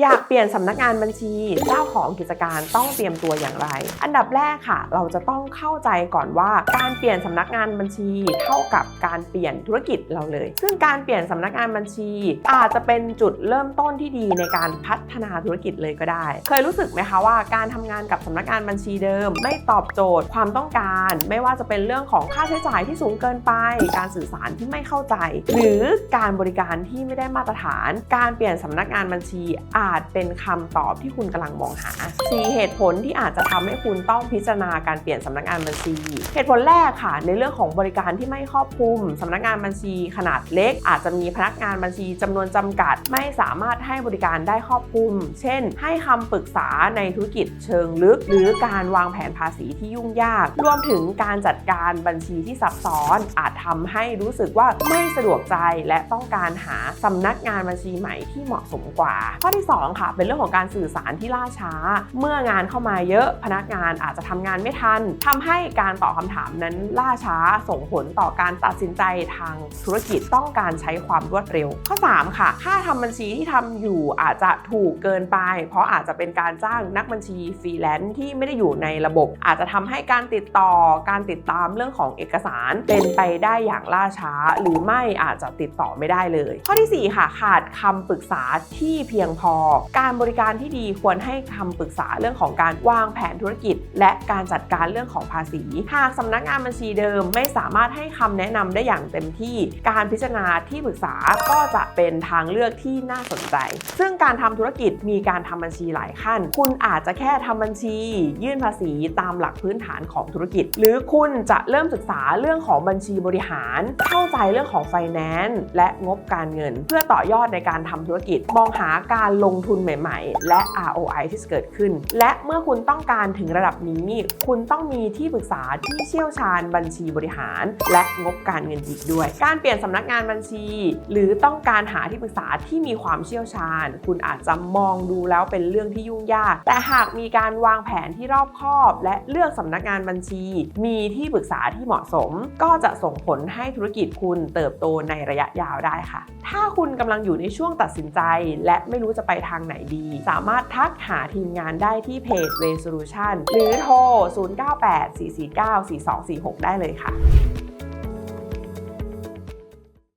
อยากเปลี่ยนสำนักงานบัญชีเจ้าของกิจการต้องเตรียมตัวอย่างไร อันดับแรกค่ะ เราจะต้องเข้าใจก่อนว่า การเปลี่ยนสำนักงานบัญชี เท่ากับการเปลี่ยนธุรกิจเราเลย ซึ่งการเปลี่ยนสำนักงานบัญชี อาจจะเป็นจุดเริ่มต้นที่ดีในการพัฒนาธุรกิจเลยก็ได้ เคยรู้สึกไหมคะว่าการทำงานกับสำนักงานบัญชีเดิม ไม่ตอบโจทย์ความต้องการ ไม่ว่าจะเป็นเรื่องของค่าใช้จ่ายที่สูงเกินไป การสื่อสารที่ไม่เข้าใจ หรือการบริการที่ไม่ได้มาตรฐาน การเปลี่ยนสำนักงานบัญชีอาจเป็นคำตอบที่คุณกำลังมองหา 4 เหตุผลที่อาจจะทำให้คุณต้องพิจารณาการเปลี่ยนสำนักงานบัญชี เหตุผลแรกค่ะ ในเรื่องของบริการที่ไม่ครอบคลุมสำนักงานบัญชีขนาดเล็ก อาจจะมีพนักงานบัญชีจำนวนจำกัด ไม่สามารถให้บริการได้ครอบคลุม เช่น ให้คำปรึกษาในธุรกิจเชิงลึก หรือการวางแผนภาษีที่ยุ่งยาก รวมถึงการจัดการบัญชีที่ซับซ้อน อาจ ทำให้รู้สึกว่าไม่สะดวกใจและต้องการหาสำนักงานบัญชีใหม่ที่เหมาะสมกว่า ข้อที่ 2 ค่ะ เป็นเรื่องของการสื่อสารที่ล่าช้า เมื่องานเข้ามาเยอะพนักงานอาจจะทำงานไม่ทันทำให้การตอบคำถามนั้นล่าช้าส่งผลต่อการตัดสินใจทางธุรกิจต้องการใช้ความรวดเร็ว ข้อ 3 ค่ะ ค่าทำบัญชีที่ทำอยู่อาจจะถูกเกินไป เพราะอาจจะเป็นการจ้างนักบัญชีฟรีแลนซ์ที่ไม่ได้อยู่ในระบบ อาจจะทำให้การติดต่อการติดตามเรื่องของเอกสารเป็นไปได้อย่างล่าช้า หรือไม่อาจจะติดต่อไม่ได้เลย ข้อทีสี่4 ค่ะ ขาดคำปรึกษาที่เพียงพอ การบริการที่ดีควรให้คำปรึกษาเรื่องของการวางแผนธุรกิจ และการจัดการเรื่องของภาษี หากสำนักงานบัญชีเดิมไม่สามารถให้คำแนะนำได้อย่างเต็มที่ การพิจารณาที่ปรึกษาก็จะเป็นทางเลือกที่น่าสนใจ ซึ่งการทำธุรกิจมีการทำบัญชีหลายขั้น คุณอาจจะแค่ทำบัญชี ยื่นภาษีตามหลักพื้นฐานของธุรกิจ หรือคุณจะเริ่มศึกษาเรื่องของบัญชีบริหาร เข้าใจเรื่องของไฟแนนซ์และงบการเงิน เพื่อต่อยอดในการทำธุรกิจ มองหาการลงทุนใหม่ๆ และ ROI ที่เกิดขึ้น และเมื่อคุณต้องการถึงระดับนี้ คุณต้องมีที่ปรึกษาที่เชี่ยวชาญบัญชีบริหาร และงบการเงินอีกด้วย การเปลี่ยนสำนักงานบัญชี หรือต้องการหาที่ปรึกษาที่มีความเชี่ยวชาญ คุณอาจจะมองดูแล้วเป็นเรื่องที่ยุ่งยาก แต่หากมีการวางแผนที่รอบคอบ และเลือกสำนักงานบัญชี มีที่ปรึกษาที่เหมาะสม ก็จะส่งผลให้ธุรกิจคุณเติบโตในระยะยาวได้ค่ะ ถ้าคุณกำลังอยู่ในช่วงตัดสินใจ และไม่รู้จะไปทางไหนดี สามารถทักหาทีมงานได้ที่เพจ Resolution หรือโทร 0984494246 ได้เลยค่ะ